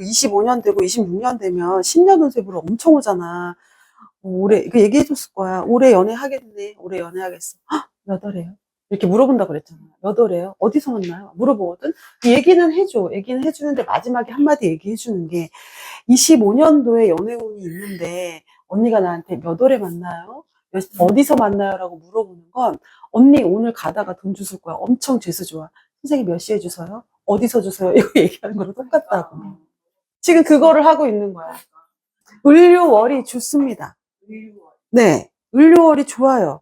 25년 되고 26년 되면 10년 운세보러 엄청 오잖아. 어, 올해, 그 얘기해 줬을 거야. 올해 연애하겠네. 올해 연애하겠어. 헉, 몇 월에요? 이렇게 물어본다 그랬잖아. 몇 월에요? 어디서 만나요? 물어보거든? 그 얘기는 해줘. 얘기는 해주는데 마지막에 한마디 얘기해 주는 게 25년도에 연애운이 있는데 언니가 나한테 몇 월에 만나요? 몇- 어디서 만나요? 라고 물어보는 건 언니 오늘 가다가 돈 주실 거야. 엄청 재수 좋아. 선생님 몇 시에 주세요? 어디서 주세요? 이거 얘기하는 거랑 똑같다고. 지금 그거를 하고 있는 거야. 을료월이 좋습니다. 네. 을료월이 좋아요.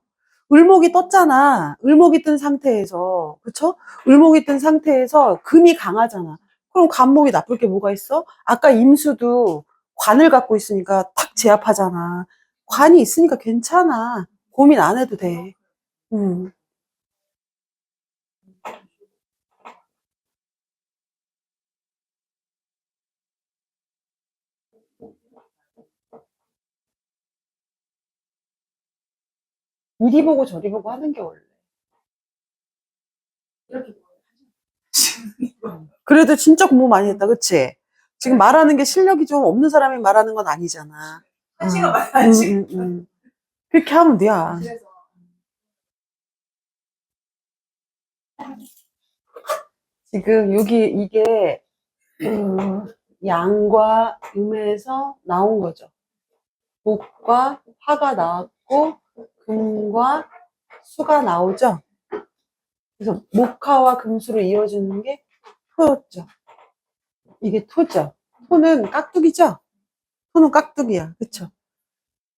을목이 떴잖아. 을목이 뜬 상태에서. 그쵸? 을목이 뜬 상태에서 금이 강하잖아. 그럼 간목이 나쁠 게 뭐가 있어? 아까 임수도 관을 갖고 있으니까 탁 제압하잖아. 관이 있으니까 괜찮아. 고민 안 해도 돼. 음. 이리 보고 저리 보고 하는 게 원래. 이렇게 그래도 진짜 공부 많이 했다, 그치? 지금 말하는 게 실력이 좀 없는 사람이 말하는 건 아니잖아. 한 시간 음, 말하지. 음, 음, 음. 그렇게 하면 돼. 그래서 지금 여기 이게 음, 양과 음에서 나온 거죠. 목과 화가 나왔고 금과 수가 나오죠. 그래서 목화와 금수로 이어지는 게 토였죠. 이게 토죠. 토는 깍두기죠. 토는 깍두기야, 그쵸?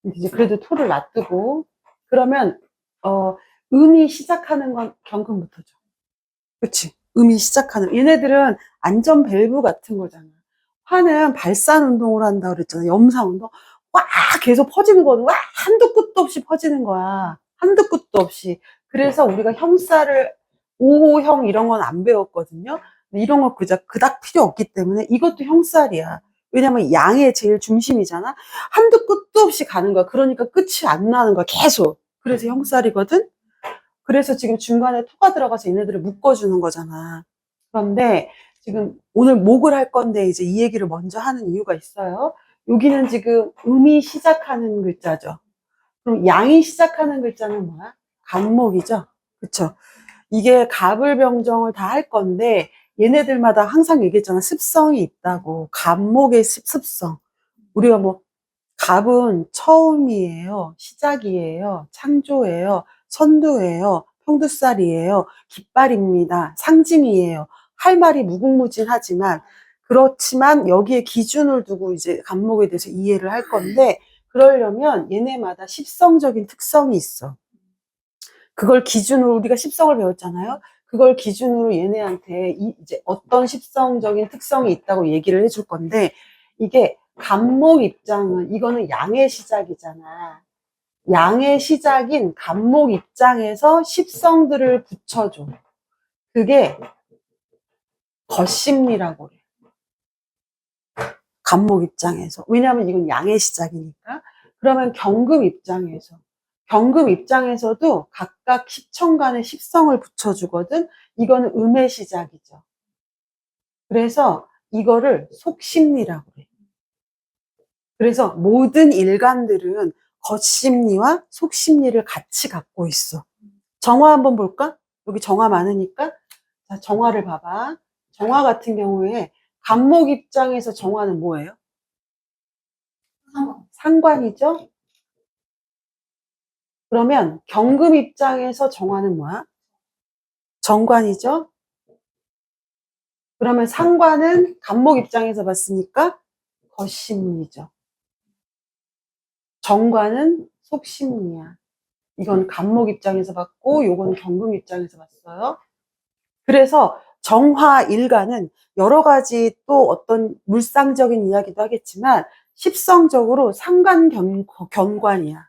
이제 그래도 토를 놔두고 그러면 어 음이 시작하는 건 경금부터죠. 그치? 음이 시작하는 얘네들은 안전 밸브 같은 거잖아. 화는 발산 운동을 한다 그랬잖아. 염상 운동. 와 계속 퍼지는 거는 와 한두 끝도 없이 퍼지는 거야. 한두 끝도 없이. 그래서 우리가 형사를 5호형 이런 건 안 배웠거든요. 이런 거 그저 그닥 필요 없기 때문에 이것도 형살이야. 왜냐면 양의 제일 중심이잖아. 한두 끝도 없이 가는 거야. 그러니까 끝이 안 나는 거야. 계속. 그래서 형살이거든. 그래서 지금 중간에 토가 들어가서 얘네들을 묶어주는 거잖아. 그런데 지금 오늘 목을 할 건데 이제 이 얘기를 먼저 하는 이유가 있어요. 여기는 지금 음이 시작하는 글자죠. 그럼 양이 시작하는 글자는 뭐야? 간목이죠. 그쵸? 이게 갑을 병정을 다 할 건데 얘네들마다 항상 얘기했잖아. 습성이 있다고. 간목의 습- 습성. 우리가 뭐 갑은 처음이에요. 시작이에요. 창조예요. 선두예요. 평두살이에요. 깃발입니다. 상징이에요. 할 말이 무궁무진하지만 그렇지만 여기에 기준을 두고 이제 간목에 대해서 이해를 할 건데 그러려면 얘네마다 십성적인 특성이 있어. 그걸 기준으로 우리가 십성을 배웠잖아요. 그걸 기준으로 얘네한테 이- 이제 어떤 십성적인 특성이 있다고 얘기를 해줄 건데 이게 간목 입장은 이거는 양의 시작이잖아. 양의 시작인 간목 입장에서 십성들을 붙여줘. 그게 겉심리라고 그래. 간목 입장에서. 왜냐하면 이건 양의 시작이니까. 그러면 경금 입장에서. 경금 입장에서도 각각 십천간의 십성을 붙여주거든. 이거는 음의 시작이죠. 그래서 이거를 속심리라고 그래. 그래서 모든 일간들은 겉심리와 속심리를 같이 갖고 있어. 정화 한번 볼까? 여기 정화 많으니까. 자, 정화를 봐봐. 정화 같은 경우에 간목 입장에서 정화는 뭐예요? 상관. 상관이죠? 그러면 경금 입장에서 정화는 뭐야? 정관이죠? 그러면 상관은 간목 입장에서 봤으니까 겉심리죠. 정관은 속심리야. 이건 간목 입장에서 봤고, 요건 경금 입장에서 봤어요. 그래서 정화 일간은 여러 가지 또 어떤 물상적인 이야기도 하겠지만, 십성적으로 상관 견, 견관이야.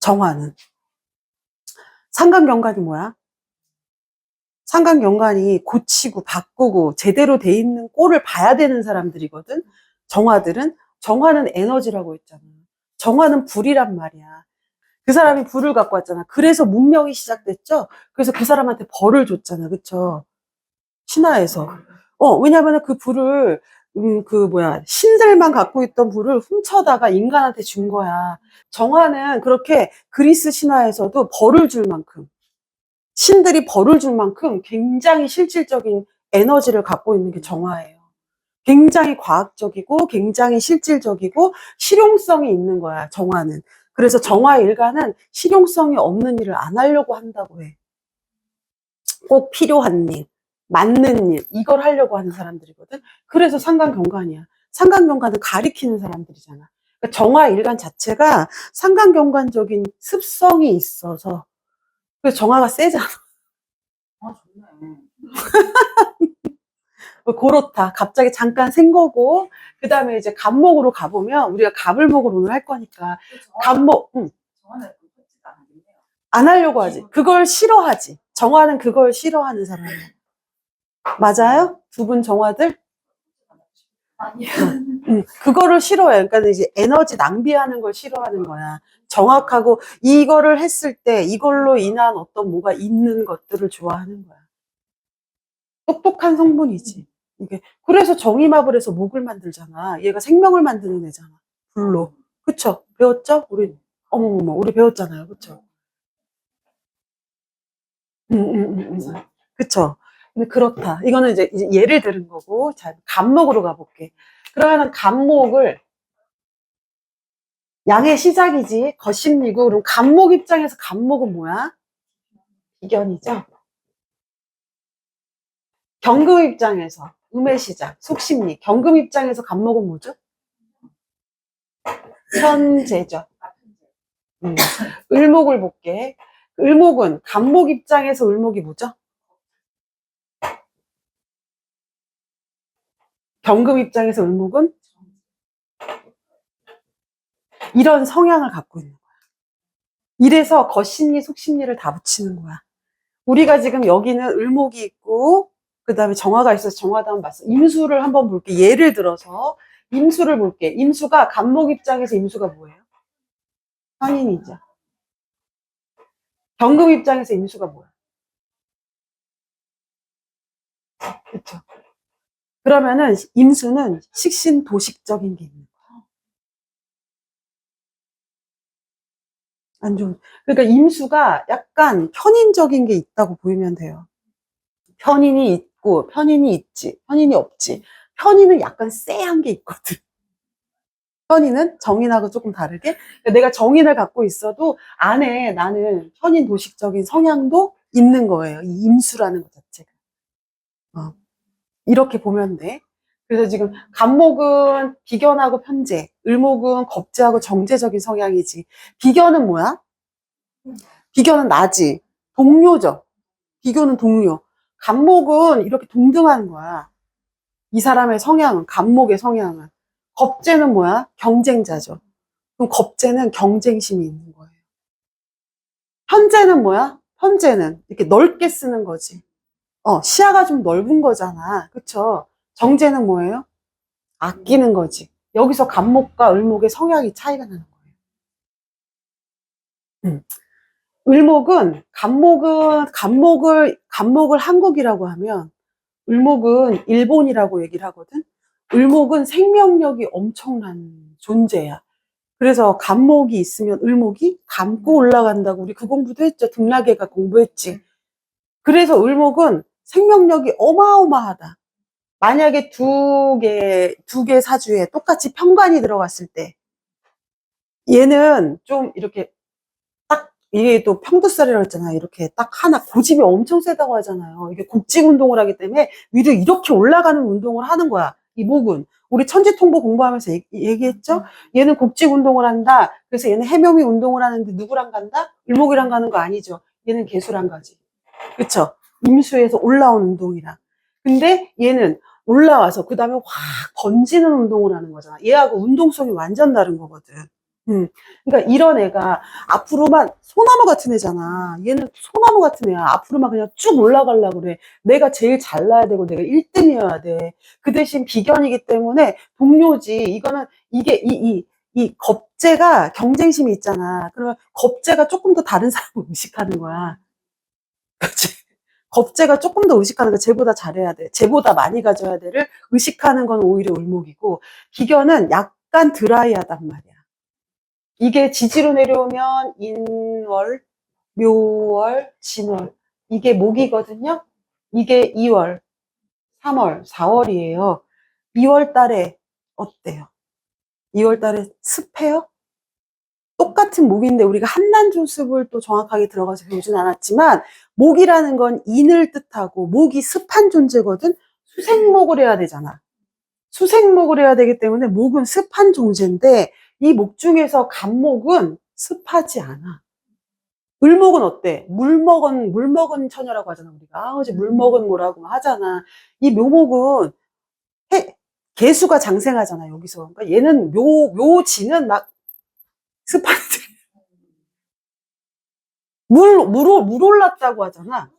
정화는. 상관경관이 뭐야? 상관경관이 고치고 바꾸고 제대로 돼 있는 꼴을 봐야 되는 사람들이거든. 정화들은 정화는 에너지라고 했잖아. 정화는 불이란 말이야. 그 사람이 불을 갖고 왔잖아. 그래서 문명이 시작됐죠. 그래서 그 사람한테 벌을 줬잖아. 그쵸? 신화에서. 어, 왜냐면 그 불을 음, 그 뭐야 신들만 갖고 있던 불을 훔쳐다가 인간한테 준 거야. 정화는 그렇게 그리스 신화에서도 벌을 줄 만큼 신들이 벌을 줄 만큼 굉장히 실질적인 에너지를 갖고 있는 게 정화예요. 굉장히 과학적이고 굉장히 실질적이고 실용성이 있는 거야, 정화는. 그래서 정화 일가는 실용성이 없는 일을 안 하려고 한다고 해. 꼭 필요한 일, 맞는 일, 이걸 하려고 하는 사람들이거든. 그래서 상관경관이야. 상관경관은 가리키는 사람들이잖아. 그러니까 정화 일간 자체가 상관경관적인 습성이 있어서 그래서 정화가 세잖아. 아, 좋네. 그렇다. 갑자기 잠깐 센 거고, 그 다음에 이제 갑목으로 가보면, 우리가 갑을목을 오늘 할 거니까, 갑목, 응. 안 하려고 하지. 그걸 싫어하지. 정화는 그걸 싫어하는 사람이야. 맞아요? 두 분 정화들? 아니요. 응, 그거를 싫어해. 그러니까 이제 에너지 낭비하는 걸 싫어하는 거야. 정확하고, 이거를 했을 때, 이걸로 인한 어떤 뭐가 있는 것들을 좋아하는 거야. 똑똑한 성분이지. 이게. 그래서 정의마블 에서 목을 만들잖아. 얘가 생명을 만드는 애잖아. 불로. 그쵸? 배웠죠? 우리, 어머머머, 우리 배웠잖아요. 그쵸? 응, 응, 응, 응, 응. 그쵸? 근데 그렇다. 이거는 이제, 예를 들은 거고, 자, 감목으로 가볼게. 그러면은 감목을, 양의 시작이지, 거심리고, 그럼 감목 입장에서 감목은 뭐야? 비견이죠? 경금 입장에서, 음의 시작, 속심리. 경금 입장에서 감목은 뭐죠? 현재죠. 음. 을목을 볼게. 을목은 간목 입장에서 을목이 뭐죠? 경금 입장에서 을목은 이런 성향을 갖고 있는 거야. 이래서 겉심리, 속심리를 다 붙이는 거야. 우리가 지금 여기는 을목이 있고, 그 다음에 정화가 있어서 한번 봤어. 임수를 한번 볼게. 예를 들어서, 임수를 볼게. 임수가 간목 입장에서 임수가 뭐예요? 현인이죠. 경금 입장에서 임수가 뭐야? 그렇죠. 그러면은 임수는 식신 도식적인 게 있는 거야. 안 좋은. 그러니까 임수가 약간 편인적인 게 있다고 보이면 돼요. 편인이 있고 편인이 있지, 편인이 없지. 편인은 약간 쎄한 게 있거든. 편인은 정인하고 조금 다르게 그러니까 내가 정인을 갖고 있어도 안에 나는 편인 도식적인 성향도 있는 거예요. 이 임수라는 것 자체가. 어. 이렇게 보면 돼. 그래서 지금 간목은 비견하고 편재, 을목은 겁재하고 정제적인 성향이지. 비견은 뭐야? 비견은 나지. 동료죠. 비견은 동료. 간목은 이렇게 동등한 거야. 이 사람의 성향은, 간목의 성향은. 겁재는 뭐야? 경쟁자죠. 그럼 겁재는 경쟁심이 있는 거예요. 현재는 뭐야? 현재는 이렇게 넓게 쓰는 거지. 어, 시야가 좀 넓은 거잖아. 그쵸? 정제는 뭐예요? 아끼는 거지. 여기서 간목과 을목의 성향이 차이가 나는 거예요. 음. 을목은, 간목은, 간목을, 간목을 한국이라고 하면, 을목은 일본이라고 얘기를 하거든? 을목은 생명력이 엄청난 존재야. 그래서 간목이 있으면 을목이 감고 올라간다고 우리 그 공부도 했죠. 등락에가 공부했지. 그래서 을목은 생명력이 어마어마하다. 만약에 두 개, 두 개 사주에 똑같이 평관이 들어갔을 때, 얘는 좀 이렇게 딱, 이게 또 평두살이라고 했잖아요. 이렇게 딱 하나, 고집이 엄청 세다고 하잖아요. 이게 곡직 운동을 하기 때문에 위로 이렇게 올라가는 운동을 하는 거야. 이 목은. 우리 천지통보 공부하면서 얘기, 얘기했죠? 얘는 곡직 운동을 한다. 그래서 얘는 해묘미 운동을 하는데 누구랑 간다? 을목이랑 가는 거 아니죠. 얘는 개수랑 가지. 그쵸? 임수에서 올라온 운동이라. 근데 얘는 올라와서 그 다음에 확 번지는 운동을 하는 거잖아. 얘하고 운동성이 완전 다른 거거든. 음. 그러니까 이런 애가 앞으로만 소나무 같은 애잖아. 얘는 소나무 같은 애야. 앞으로만 그냥 쭉 올라가려고 그래. 내가 제일 잘나야 되고 내가 1등이어야 돼. 그 대신 비견이기 때문에 동료지. 이거는 이게 이, 이, 이 겁재가 경쟁심이 있잖아. 그러면 겁재가 조금 더 다른 사람을 의식하는 거야. 그치? 겁재가 조금 더 의식하는 거 쟤보다 잘해야 돼. 쟤보다 많이 가져야 돼를 의식하는 건 오히려 을목이고 기견은 약간 드라이하단 말이야. 이게 지지로 내려오면 인월, 묘월, 진월 이게 목이거든요. 이게 2월, 3월, 4월이에요. 2월 달에 어때요? 2월 달에 습해요? 똑같은 목인데 우리가 한난조습을 또 정확하게 들어가서 배우진 않았지만 목이라는 건 인을 뜻하고 목이 습한 존재거든. 수생목을 해야 되잖아. 수생목을 해야 되기 때문에 목은 습한 존재인데 이 목 중에서 간목은 습하지 않아. 을목은 어때? 물 먹은 물 먹은 처녀라고 하잖아 우리가. 아, 어제 물 먹은 뭐라고 하잖아. 이 묘목은 해, 개수가 장생하잖아 여기서. 그러니까 얘는 묘 묘지는 막 습한데 물, 물, 물 올랐다고 하잖아.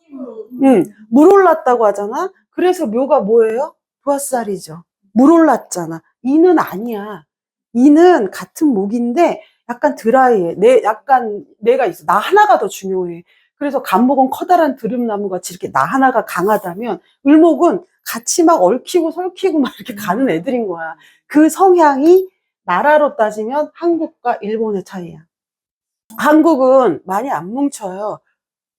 응, 물 올랐다고 하잖아. 그래서 묘가 뭐예요? 부화살이죠. 물 올랐잖아. 이는 아니야. 이는 같은 목인데 약간 드라이해. 내, 약간 내가 있어. 나 하나가 더 중요해. 그래서 간목은 커다란 드름나무 같이 이렇게 나 하나가 강하다면 을목은 같이 막 얽히고 설키고 막 이렇게 가는 애들인 거야. 그 성향이 나라로 따지면 한국과 일본의 차이야. 한국은 많이 안 뭉쳐요.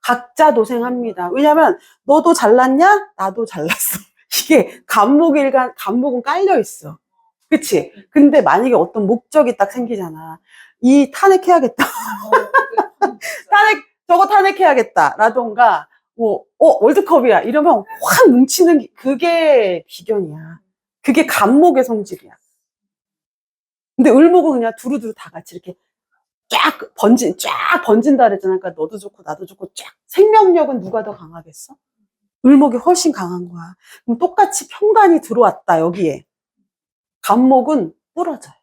각자 도생합니다. 왜냐면 너도 잘났냐? 나도 잘났어. 이게 간목일간 간목은 깔려 있어. 그치? 근데 만약에 어떤 목적이 딱 생기잖아. 이 탄핵해야겠다. 탄핵 저거 탄핵해야겠다. 라던가 뭐 어, 월드컵이야. 이러면 확 뭉치는 게- 그게 비견이야. 그게 간목의 성질이야. 근데 을목은 그냥 두루두루 다 같이 이렇게 쫙 번진, 쫙 번진다 그랬잖아. 그러니까 너도 좋고 나도 좋고 쫙. 생명력은 누가 더 강하겠어? 을목이 훨씬 강한 거야. 그럼 똑같이 평간이 들어왔다, 여기에. 간목은 부러져요.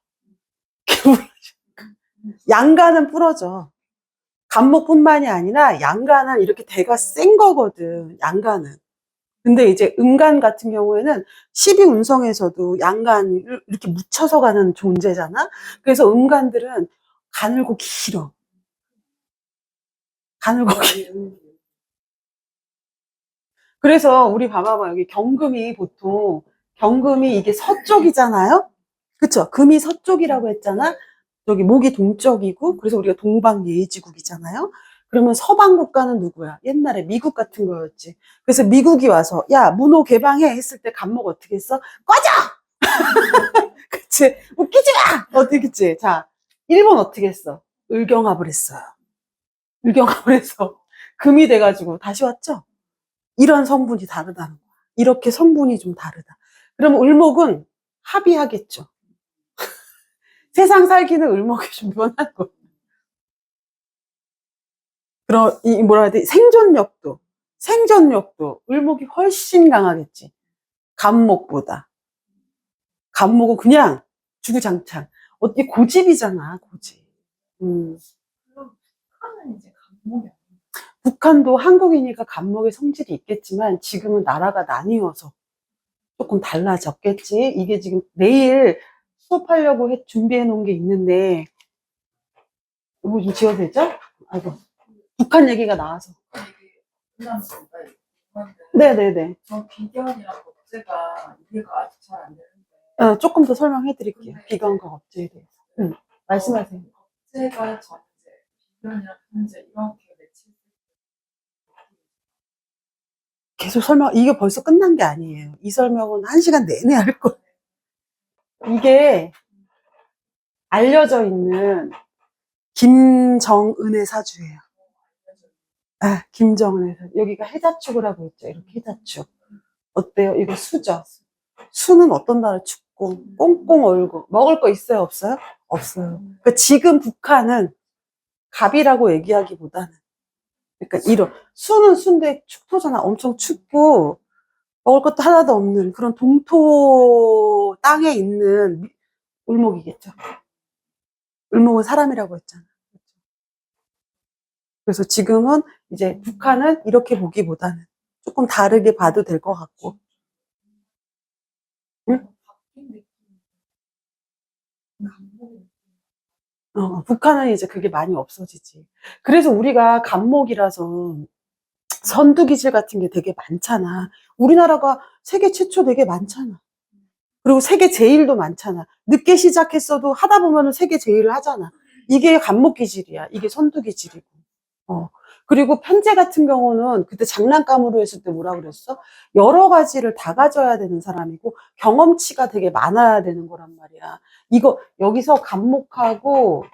양간은 부러져. 간목뿐만이 아니라 양간은 이렇게 대가 센 거거든, 양간은. 근데 이제 음간 같은 경우에는 12 운성에서도 양간을 이렇게 묻혀서 가는 존재잖아? 그래서 음간들은 가늘고 길어. 가늘고 길어. 그래서 우리 봐봐봐. 여기 경금이 보통, 경금이 이게 서쪽이잖아요? 그쵸? 금이 서쪽이라고 했잖아? 여기 목이 동쪽이고, 그래서 우리가 동방예의지국이잖아요? 그러면 서방 국가는 누구야? 옛날에 미국 같은 거였지. 그래서 미국이 와서, 야, 문호 개방해! 했을 때 간목 어떻게 했어? 꺼져! 그치? 웃기지 마! 어떻게 했지? 자, 일본 어떻게 했어? 을경합을 했어요. 을경합을 해서 금이 돼가지고 다시 왔죠? 이런 성분이 다르다는 거야. 이렇게 성분이 좀 다르다. 그러면 을목은 합의하겠죠. 세상 살기는 을목이 좀 변한 거. 그럼 이 뭐라 해야 돼? 생존력도 생존력도 을목이 훨씬 강하겠지. 간목보다. 간목은 그냥 주구장창. 어떻게 고집이잖아, 고집. 음. 북한은 이제 감목이 북한도 한국이니까 간목의 성질이 있겠지만 지금은 나라가 나뉘어서 조금 달라졌겠지. 이게 지금 내일 수업하려고 해, 준비해 놓은 게 있는데 이거 좀 지어도 되죠? 아이고. 북한 얘기가 나와서. 네네네. 저 비견이랑 법제가 이해가 아직 잘 안 되는데 어, 조금 더 설명해 드릴게요. 비건과 업체에 대해서. 응, 말씀하세요. 법제가 전제, 비견이랑 현재 이렇게 매치 계속 설명, 이게 벌써 끝난 게 아니에요. 이 설명은 한 시간 내내 할 거예요. 이게 알려져 있는 김정은의 사주예요. 아, 김정은의 사주. 여기가 해자축을 하고 있죠. 이렇게 해자축. 어때요? 이거 수죠? 수는 어떤 날에 춥고, 꽁꽁 얼고, 먹을 거 있어요? 없어요? 없어요. 그러니까 지금 북한은 갑이라고 얘기하기보다는, 그러니까 이런, 수는 수인데 축토잖아. 엄청 춥고, 먹을 것도 하나도 없는 그런 동토 땅에 있는 미- 을목이겠죠. 을목은 사람이라고 했잖아. 그래서 지금은 이제 북한은 이렇게 보기보다는 조금 다르게 봐도 될 것 같고. 응? 어, 북한은 이제 그게 많이 없어지지. 그래서 우리가 간목이라서 선두 기질 같은 게 되게 많잖아. 우리나라가 세계 최초 되게 많잖아. 그리고 세계 제일도 많잖아. 늦게 시작했어도 하다 보면은 세계 제일을 하잖아. 이게 간목기질이야. 이게 선두 기질이고. 어. 그리고 편제 같은 경우는 그때 장난감으로 했을 때 뭐라 그랬어? 여러 가지를 다 가져야 되는 사람이고 경험치가 되게 많아야 되는 거란 말이야. 이거 여기서 간목하고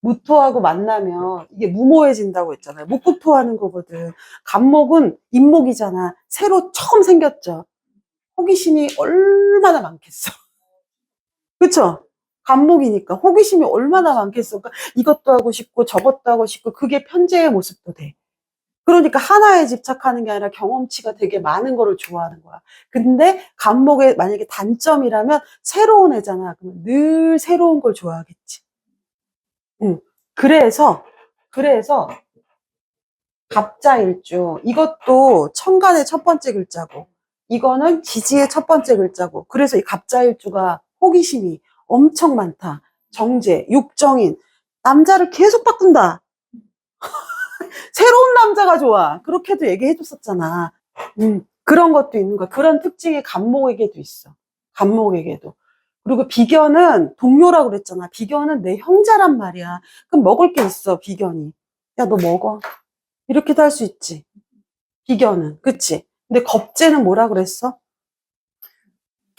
무토하고 만나면 이게 무모해진다고 했잖아요. 목구토하는 거거든. 간목은 인목이잖아. 새로 처음 생겼죠. 호기심이 얼마나 많겠어. 그쵸? 간목이니까 호기심이 얼마나 많겠어. 그러니까 이것도 하고 싶고 저것도 하고 싶고 그게 편재의 모습도 돼. 그러니까 하나에 집착하는 게 아니라 경험치가 되게 많은 거를 좋아하는 거야. 근데 간목의 만약에 단점이라면 새로운 애잖아. 그러면 늘 새로운 걸 좋아하겠지. 응. 그래서 그래서 갑자일주 이것도 천간의 첫 번째 글자고 이거는 지지의 첫 번째 글자고 그래서 이 갑자일주가 호기심이 엄청 많다. 정제, 육정인 남자를 계속 바꾼다. 새로운 남자가 좋아. 그렇게도 얘기해 줬었잖아. 음, 그런 것도 있는 거야. 그런 특징이 간목에게도 있어. 간목에게도. 그리고 비견은 동료라고 그랬잖아. 비견은 내 형제란 말이야. 그럼 먹을 게 있어, 비견이. 야, 너 먹어. 이렇게도 할 수 있지. 비견은. 그치? 근데 겁재는 뭐라 그랬어?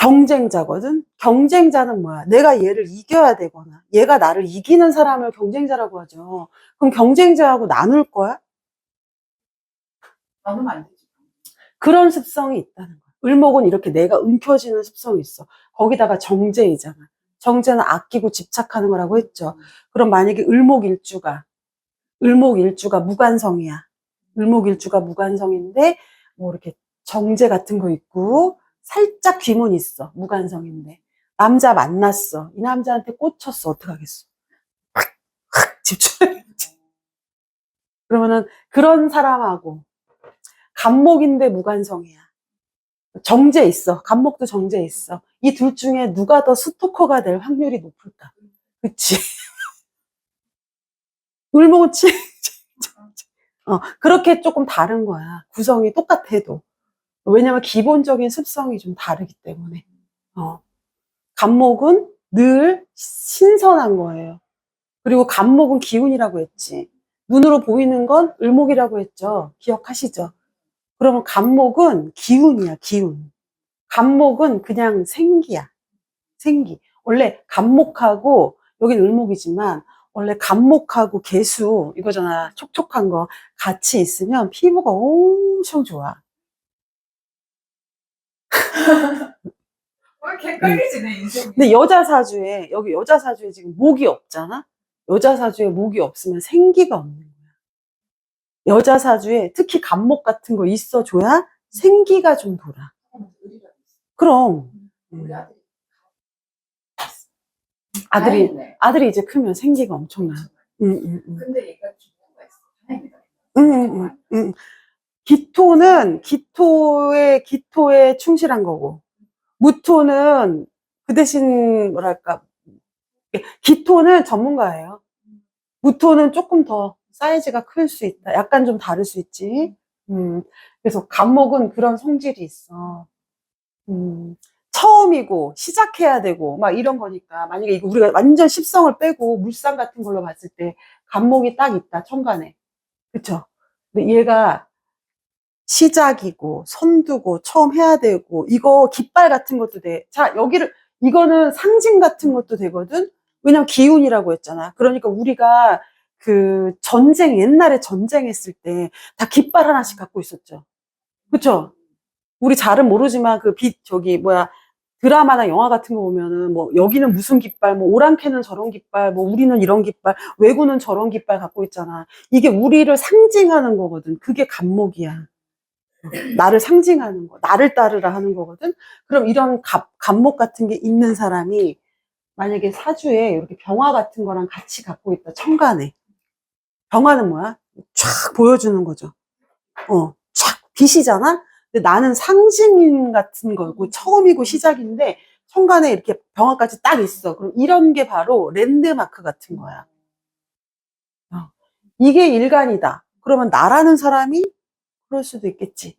경쟁자거든? 경쟁자는 뭐야? 내가 얘를 이겨야 되거나, 얘가 나를 이기는 사람을 경쟁자라고 하죠. 그럼 경쟁자하고 나눌 거야? 나누면 안 되지. 그런 습성이 있다는 거야. 을목은 이렇게 내가 움켜쥐는 습성이 있어. 거기다가 정제이잖아. 정제는 아끼고 집착하는 거라고 했죠. 그럼 만약에 을목일주가, 을목일주가 무관성이야. 을목일주가 무관성인데, 뭐 이렇게 정제 같은 거 있고, 살짝 귀문 있어. 무관성인데. 남자 만났어. 이 남자한테 꽂혔어. 어떡하겠어. 확, 확 집중해야지. 그러면은 그런 사람하고, 간목인데 무관성이야. 정제 있어. 간목도 정제 있어. 이 둘 중에 누가 더 스토커가 될 확률이 높을까? 그치? 을목은 치, 어, 그렇게 조금 다른 거야. 구성이 똑같아도. 왜냐면 기본적인 습성이 좀 다르기 때문에. 어. 간목은 늘 신선한 거예요. 그리고 간목은 기운이라고 했지. 눈으로 보이는 건 을목이라고 했죠. 기억하시죠? 그러면 간목은 기운이야, 기운. 간목은 그냥 생기야. 생기. 원래 간목하고, 여긴 을목이지만, 원래 간목하고 개수, 이거잖아. 촉촉한 거. 같이 있으면 피부가 엄청 좋아. 왜 헷갈리지, 내 인생. 근데 여자 사주에, 여기 여자 사주에 지금 목이 없잖아? 여자 사주에 목이 없으면 생기가 없는 거야. 여자 사주에 특히 간목 같은 거 있어줘야 생기가 좀 돌아. 그럼. 우리 아들이. 아들이, 다행이네. 아들이 이제 크면 생기가 엄청나. 응, 응, 응. 근데 얘가 중요한 거 있어. 다행이다. 응, 응, 응, 응. 기토는 기토에, 기토에 충실한 거고, 무토는 그 대신, 뭐랄까, 기토는 전문가예요. 무토는 조금 더 사이즈가 클 수 있다. 약간 좀 다를 수 있지. 음, 그래서 간목은 그런 성질이 있어. 음, 처음이고, 시작해야 되고, 막 이런 거니까. 만약에 이거 우리가 완전 십성을 빼고 물상 같은 걸로 봤을 때, 간목이 딱 있다, 천간에. 그쵸? 근데 얘가 시작이고, 선두고, 처음 해야 되고, 이거 깃발 같은 것도 돼. 자, 여기를, 이거는 상징 같은 것도 되거든? 왜냐면 기운이라고 했잖아. 그러니까 우리가 그 전쟁, 옛날에 전쟁했을 때 다 깃발 하나씩 갖고 있었죠. 그쵸? 우리 잘은 모르지만 그 빛, 저기, 뭐야, 드라마나 영화 같은 거 보면은 뭐 여기는 무슨 깃발, 뭐 오랑캐는 저런 깃발, 뭐 우리는 이런 깃발, 외구는 저런 깃발 갖고 있잖아. 이게 우리를 상징하는 거거든. 그게 간목이야. 나를 상징하는 거, 나를 따르라 하는 거거든. 그럼 이런 갑, 간목 같은 게 있는 사람이 만약에 사주에 이렇게 병화 같은 거랑 같이 갖고 있다, 천간에. 병화는 뭐야? 쫙 보여주는 거죠. 어, 쫙 빛이잖아? 근데 나는 상징인 같은 거고, 처음이고 시작인데, 천간에 이렇게 병화까지 딱 있어. 그럼 이런 게 바로 랜드마크 같은 거야. 어. 이게 일간이다. 그러면 나라는 사람이 그럴 수도 있겠지.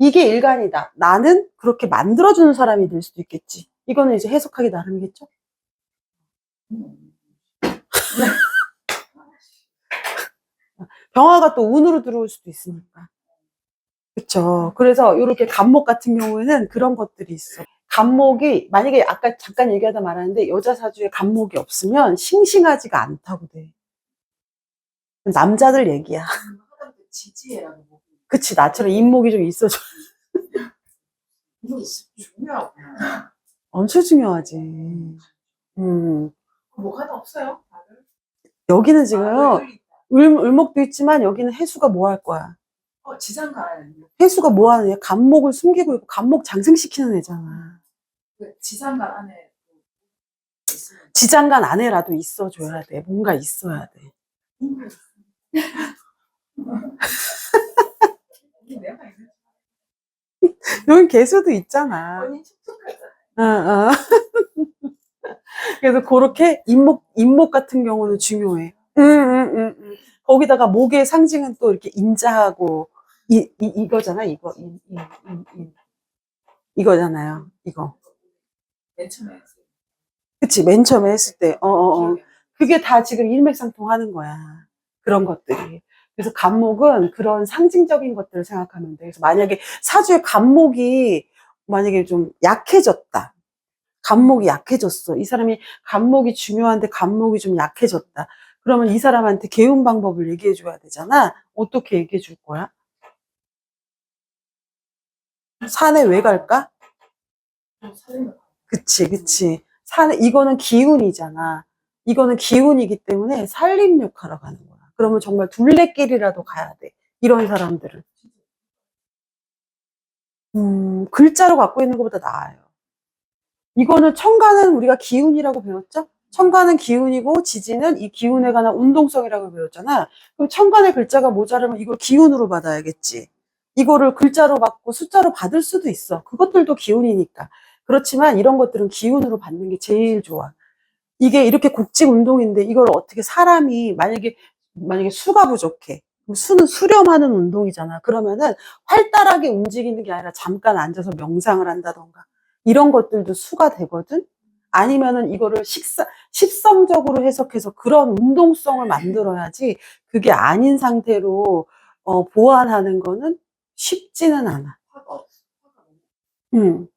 이게 일간이다. 나는 그렇게 만들어주는 사람이 될 수도 있겠지. 이거는 이제 해석하기 나름이겠죠? 병화가 또 운으로 들어올 수도 있으니까. 그쵸. 그래서 이렇게 간목 같은 경우에는 그런 것들이 있어. 간목이, 만약에 아까 잠깐 얘기하다 말았는데, 여자 사주에 간목이 없으면 싱싱하지가 않다고 돼. 남자들 얘기야. 지지해라는 거. 그치, 나처럼 인목이 좀 있어줘. 이거 중요하구나. 엄청 중요하지. 음. 뭐 하나 없어요? 다들? 여기는 지금, 아, 을, 을목도 있지만, 여기는 해수가 뭐 할 거야? 어, 지장간. 해수가 뭐 하는 애? 간목을 숨기고 있고, 간목 장생시키는 애잖아. 그 지장간 안에 지장간 안에라도 있어줘야 돼. 뭔가 있어야 돼. 있는 여기 개수도 있잖아. 어, 어. 그래서 그렇게 인목, 인목 같은 경우는 중요해. 거기다가 목의 상징은 또 이렇게 인자하고, 이, 이, 이거잖아, 이거. 인, 인, 인, 인. 이거잖아요, 이거. 맨 처음에 했어요. 그치, 맨 처음에 했을 때, 어, 어, 어. 그게 다 지금 일맥상통하는 거야. 그런 것들이. 그래서 간목은 그런 상징적인 것들을 생각하면 돼. 그래서 만약에 사주의 간목이 만약에 좀 약해졌다. 간목이 약해졌어. 이 사람이 간목이 중요한데 간목이 좀 약해졌다. 그러면 이 사람한테 개운 방법을 얘기해 줘야 되잖아. 어떻게 얘기해 줄 거야? 산에 왜 갈까? 그치, 그치. 산에, 이거는 기운이잖아. 이거는 기운이기 때문에 살림욕 하러 가는 거야. 그러면 정말 둘레길이라도 가야 돼. 이런 사람들은. 음, 글자로 갖고 있는 것보다 나아요. 이거는 청가는 우리가 기운이라고 배웠죠? 청가는 기운이고 지지는 이 기운에 관한 운동성이라고 배웠잖아. 그럼 청간의 글자가 모자라면 이걸 기운으로 받아야겠지. 이거를 글자로 받고 숫자로 받을 수도 있어. 그것들도 기운이니까. 그렇지만 이런 것들은 기운으로 받는 게 제일 좋아. 이게 이렇게 국직 운동인데 이걸 어떻게 사람이 만약에 만약에 수가 부족해. 수는 수렴하는 운동이잖아. 그러면은 활달하게 움직이는 게 아니라 잠깐 앉아서 명상을 한다던가 이런 것들도 수가 되거든. 아니면은 이거를 식사, 십성적으로 해석해서 그런 운동성을 만들어야지 그게 아닌 상태로 어, 보완하는 거는 쉽지는 않아. 화가 없어. 화가 너무 음.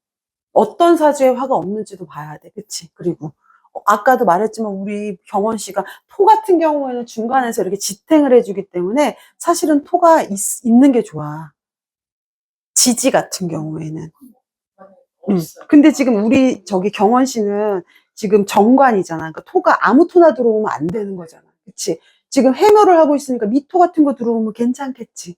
어떤 사주에 화가 없는지도 봐야 돼. 그치? 그리고, 어, 아까도 말했지만 우리 경원 씨가 토 같은 경우에는 중간에서 이렇게 지탱을 해주기 때문에 사실은 토가 있, 있는 게 좋아. 지지 같은 경우에는. 음. 근데 지금 우리 저기 경원 씨는 지금 정관이잖아. 그러니까 토가 아무 토나 들어오면 안 되는 거잖아. 그치? 지금 해묘를 하고 있으니까 미토 같은 거 들어오면 괜찮겠지.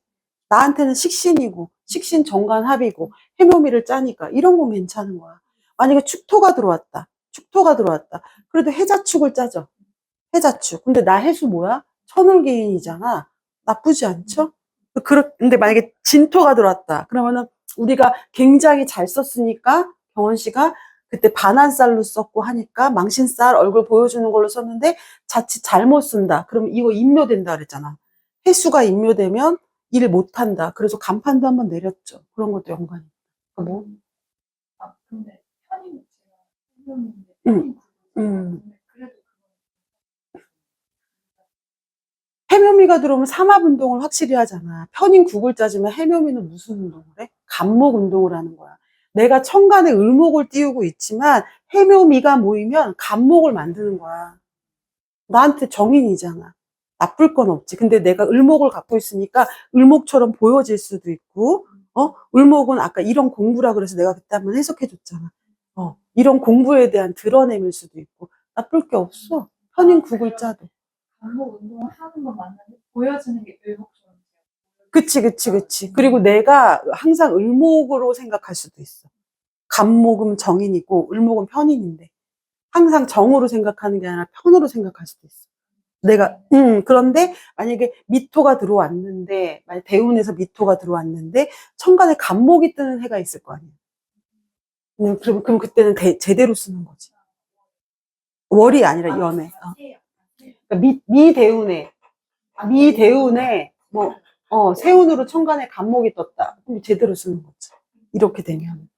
나한테는 식신이고, 식신 정관 합이고, 해묘미를 짜니까 이런 건 괜찮은 거야. 만약에 축토가 들어왔다. 축토가 들어왔다. 그래도 해자축을 짜죠. 해자축. 근데 나 해수 뭐야? 천을기인이잖아. 나쁘지 않죠? 그렇, 근데 만약에 진토가 들어왔다. 그러면은 우리가 굉장히 잘 썼으니까 경원 씨가 그때 반환쌀로 썼고 하니까 망신쌀 얼굴 보여주는 걸로 썼는데 자칫 잘못 쓴다. 그러면 이거 인묘된다 그랬잖아. 해수가 인묘되면 일 못한다. 그래서 간판도 한번 내렸죠. 그런 것도 연관이. 뭐, 아, 근데 음. 음. 해묘미가 들어오면 삼합 운동을 확실히 하잖아. 편인 국을 짜지만 해묘미는 무슨 운동을 해? 간목 운동을 하는 거야. 내가 천간에 을목을 띄우고 있지만 해묘미가 모이면 간목을 만드는 거야. 나한테 정인이잖아. 나쁠 건 없지. 근데 내가 을목을 갖고 있으니까 을목처럼 보여질 수도 있고, 어? 을목은 아까 이런 공부라 그래서 내가 그때 한번 해석해 줬잖아. 어, 이런 공부에 대한 드러냄일 수도 있고, 나쁠 게 없어. 편인 국을 짜도. 반복 운동을 하는 건 맞는데 보여지는 게 의복처럼 그치, 그치, 그치. 그리고 내가 항상 을목으로 생각할 수도 있어. 간목은 정인이고, 을목은 편인인데. 항상 정으로 생각하는 게 아니라 편으로 생각할 수도 있어. 내가, 음, 그런데 만약에 미토가 들어왔는데, 만약 대운에서 미토가 들어왔는데, 천간에 간목이 뜨는 해가 있을 거 아니야. 음, 그럼, 그럼 그때는 대- 제대로 쓰는 거지. 월이 아니라 연애. 어. 그러니까 미, 미 대운에, 미 대운에, 뭐, 어, 세운으로 천간에 간목이 떴다. 그럼 제대로 쓰는 거지. 이렇게 되면.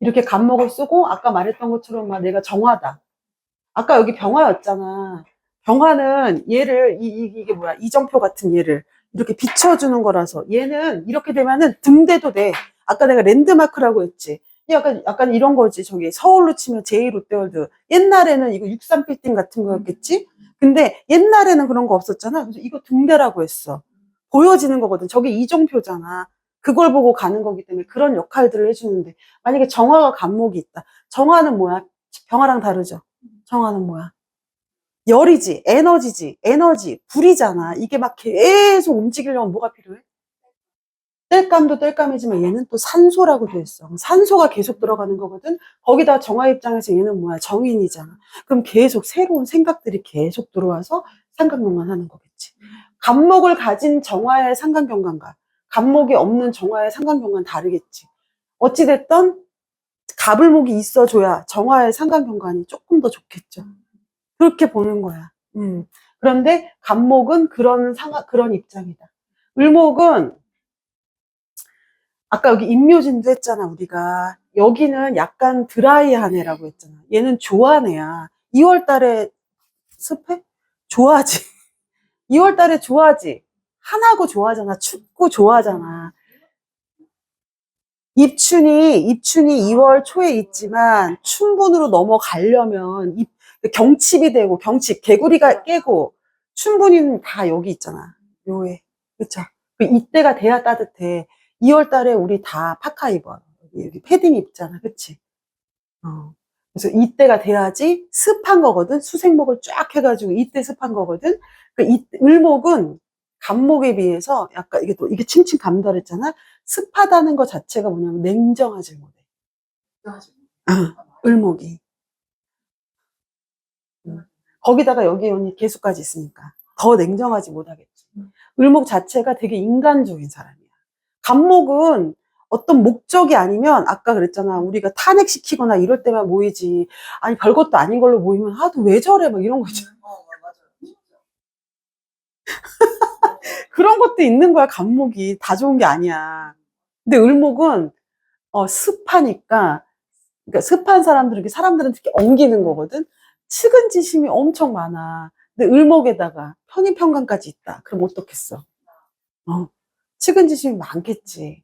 이렇게 간목을 쓰고, 아까 말했던 것처럼 막 내가 정화다. 아까 여기 병화였잖아. 병화는 얘를, 이, 이, 이게 뭐야. 이정표 같은 얘를 이렇게 비춰주는 거라서 얘는 이렇게 되면은 등대도 돼. 아까 내가 랜드마크라고 했지. 이 약간, 약간 이런 거지. 저기 서울로 치면 제2롯데월드. 옛날에는 이거 63 빌딩 같은 거였겠지? 근데 옛날에는 그런 거 없었잖아. 그래서 이거 등대라고 했어. 보여지는 거거든. 저게 이정표잖아. 그걸 보고 가는 거기 때문에 그런 역할들을 해주는데 만약에 정화가 간목이 있다. 정화는 뭐야? 병화랑 다르죠. 정화는 뭐야? 열이지, 에너지지, 에너지, 불이잖아. 이게 막 계속 움직이려면 뭐가 필요해? 땔감도 땔감이지만 얘는 또 산소라고 돼 있어. 산소가 계속 들어가는 거거든. 거기다 정화 입장에서 얘는 뭐야? 정인이잖아. 그럼 계속 새로운 생각들이 계속 들어와서 상관경관 하는 거겠지. 간목을 가진 정화의 상관경관과 간목이 없는 정화의 상관경관 다르겠지. 어찌됐든 가불목이 있어줘야 정화의 상관경관이 조금 더 좋겠죠. 그렇게 보는 거야. 음. 그런데 간목은 그런 상하, 그런 입장이다. 을목은 아까 여기 임묘진도 했잖아, 우리가. 여기는 약간 드라이한 애라고 했잖아. 얘는 좋아하는 애야. 2월 달에 습해? 좋아하지. 2월 달에 좋아하지. 하나고 좋아하잖아. 춥고 좋아하잖아. 입춘이, 입춘이 2월 초에 있지만 춘분으로 넘어가려면 입, 경칩이 되고, 경칩, 개구리가 깨고, 춘분이는 다 여기 있잖아. 요에. 그쵸? 그 이때가 돼야 따뜻해. 2월 달에 우리 다 파카 입어. 여기, 패딩 입잖아. 그치? 어. 그래서 이때가 돼야지 습한 거거든. 수생목을 쫙 해가지고 이때 습한 거거든. 그 이, 을목은 간목에 비해서 약간 이게 또, 이게 칭칭 감달했잖아. 습하다는 것 자체가 뭐냐면 냉정하지 못해. 을목이. 음. 거기다가 여기 언니 개수까지 있으니까 더 냉정하지 못하겠지. 을목 자체가 되게 인간적인 사람 간목은 어떤 목적이 아니면 아까 그랬잖아. 우리가 탄핵시키거나 이럴 때만 모이지. 아니 별것도 아닌 걸로 모이면 하도 왜 저래 막 이런 거 있잖아. 어, 맞아요. 그런 것도 있는 거야. 간목이 다 좋은 게 아니야. 근데 을목은 어, 습하니까 그러니까 습한 사람들은 이렇게 사람들은 특히 엉기는 거거든. 측은지심이 엄청 많아. 근데 을목에다가 편의평강까지 있다. 그럼 어떻겠어? 어, 측은지심이 많겠지.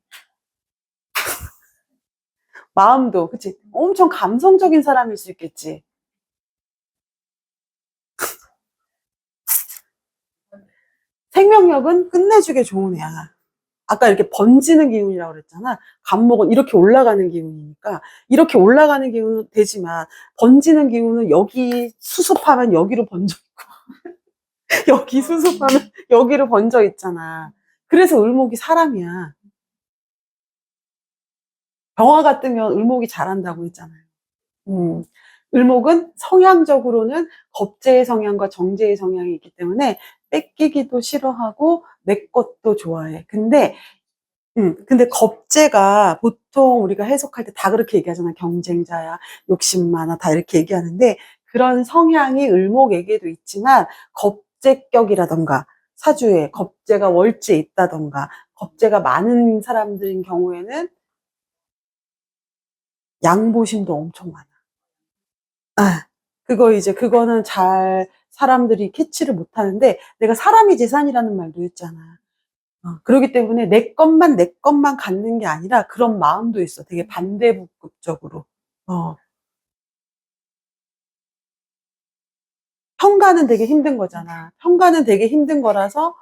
마음도 그치? 엄청 감성적인 사람일 수 있겠지. 생명력은 끝내주게 좋은 애야. 아까 이렇게 번지는 기운이라고 그랬잖아. 간목은 이렇게 올라가는 기운이니까 이렇게 올라가는 기운은 되지만 번지는 기운은 여기 수습하면 여기로 번져 있고 여기 수습하면 여기로 번져 있잖아. 그래서 을목이 사람이야. 병화 같으면 을목이 잘한다고 했잖아요. 음, 을목은 성향적으로는 겁재의 성향과 정제의 성향이 있기 때문에 뺏기기도 싫어하고 내 것도 좋아해. 근데 음, 근데 겁재가 보통 우리가 해석할 때 다 그렇게 얘기하잖아. 경쟁자야, 욕심 많아, 다 이렇게 얘기하는데 그런 성향이 을목에게도 있지만 겁재격이라던가 사주에 겁재가 월지에 있다던가 겁재가 많은 사람들인 경우에는 양보심도 엄청 많아. 아, 그거 이제 그거는 잘 사람들이 캐치를 못 하는데 내가 사람이 재산이라는 말도 했잖아. 어, 그렇기 때문에 내 것만 내 것만 갖는 게 아니라 그런 마음도 있어. 되게 반대북극적으로. 어. 평가는 되게 힘든 거잖아. 평가는 되게 힘든 거라서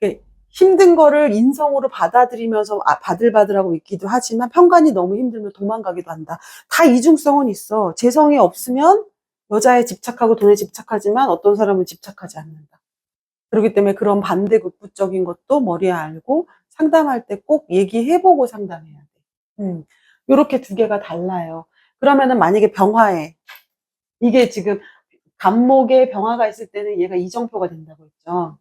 이렇게 힘든 거를 인성으로 받아들이면서 아, 바들바들하고 있기도 하지만 평간이 너무 힘들면 도망가기도 한다. 다 이중성은 있어. 재성이 없으면 여자에 집착하고 돈에 집착하지만 어떤 사람은 집착하지 않는다. 그렇기 때문에 그런 반대 극부적인 것도 머리에 알고 상담할 때 꼭 얘기해보고 상담해야 돼. 음, 요렇게 두 개가 달라요. 그러면은 만약에 병화에 이게 지금 간목에 병화가 있을 때는 얘가 이정표가 된다고 했죠.